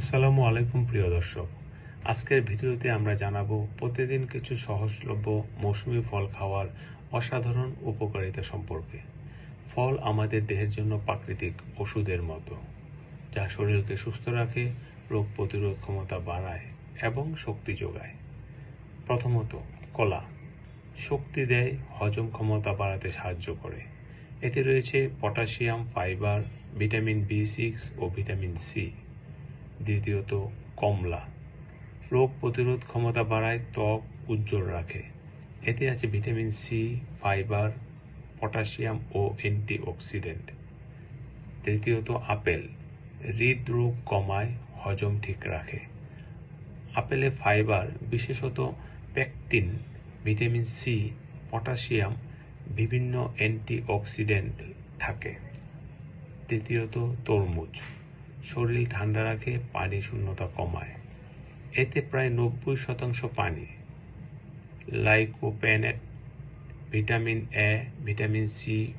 আসসালামু আলাইকুম, প্রিয় দর্শক। আজকের ভিডিওতে আমরা জানাব প্রতিদিন কিছু সহজলভ্য মৌসুমী ফল খাওয়ার অসাধারণ উপকারিতা সম্পর্কে। ফল আমাদের দেহের জন্য প্রাকৃতিক ওষুধের মতো, যা শরীরকে সুস্থ রাখে, রোগ প্রতিরোধ ক্ষমতা বাড়ায় এবং শক্তি যোগায়। প্রথমত, কলা। শক্তি দেয়, হজম ক্ষমতা বাড়াতে সাহায্য করে। এতে রয়েছে potassium, fibre, vitamin B six ও ভিটামিন সি। দ্বিতীয়ত কমলা। রোগ প্রতিরোধ ক্ষমতা বাড়ায় ত্বক উজ্জ্বল রাখে। এতে আছে ভিটামিন সি ফাইবার, পটাশিয়াম ও অ্যান্টিঅক্সিডেন্ট। তৃতীয়ত আপেল। হৃদরোগ কমায়, হজম ঠিক রাখে। আপেলে ফাইবার, বিশেষত পেকটিন, ভিটামিন সি পটাশিয়াম, বিভিন্ন অ্যান্টিঅক্সিডেন্ট থাকে। তৃতীয়ত তরমুজ। শরীর ঠান্ডা রাখে, পানি শূন্যতা কমায়। এতে প্রায় নব্বই শতাংশ পানি। লাইকোপেনেট vitamin A vitamin C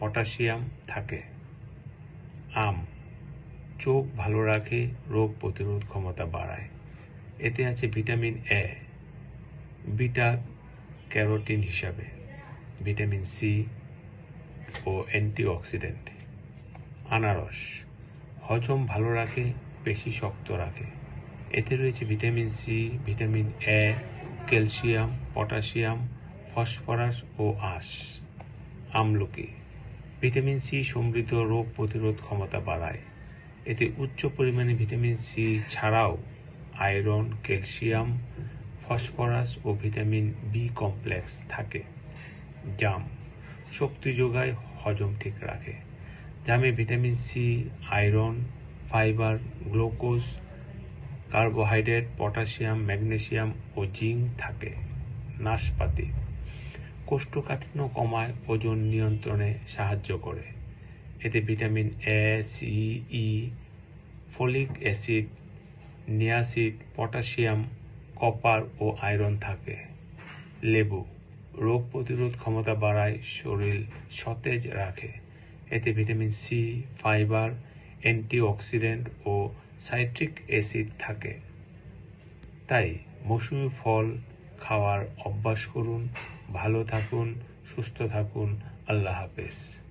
potassium থাকে। আম, চোখ ভালো রাখে, রোগ প্রতিরোধ ক্ষমতা বাড়ায়। এতে আছে ভিটামিন এ বিটা ক্যারোটিন হিসাবে, ভিটামিন সি ও অ্যান্টিঅক্সিডেন্ট। আনারস হজম ভালো রাখে, পেশি শক্ত রাখে। এতে রয়েছে vitamin C, vitamin A, calcium, potassium, phosphorus ও আঁশ। আমলকি। ভিটামিন সি সমৃদ্ধ রোগ প্রতিরোধ ক্ষমতা বাড়ায়। এতে উচ্চ পরিমাণে ভিটামিন সি ছাড়াও আয়রন, ক্যালসিয়াম, ফসফরাস ও ভিটামিন বি কমপ্লেক্স থাকে। জাম। শক্তি যোগায় হজম ঠিক রাখে। জামে vitamin C iron fibre glucose carbohydrate potassium magnesium ও জিঙ্ক থাকে নাশপাতি। কোষ্ঠকাঠিন্য কমায় ওজন নিয়ন্ত্রণে সাহায্য করে। এতে vitamin A C E folic acid, নিয়াসিড, potassium, copper ও আয়রন থাকে। লেবু, রোগ প্রতিরোধ ক্ষমতা বাড়ায় শরীর সতেজ রাখে। এতে ভিটামিন সি, ফাইবার, অ্যান্টিঅক্সিডেন্ট ও সাইট্রিক অ্যাসিড থাকে। তাই মৌসুমি ফল খাওয়ার অভ্যাস করুন, ভালো থাকুন, সুস্থ থাকুন। আল্লাহ হাফেজ।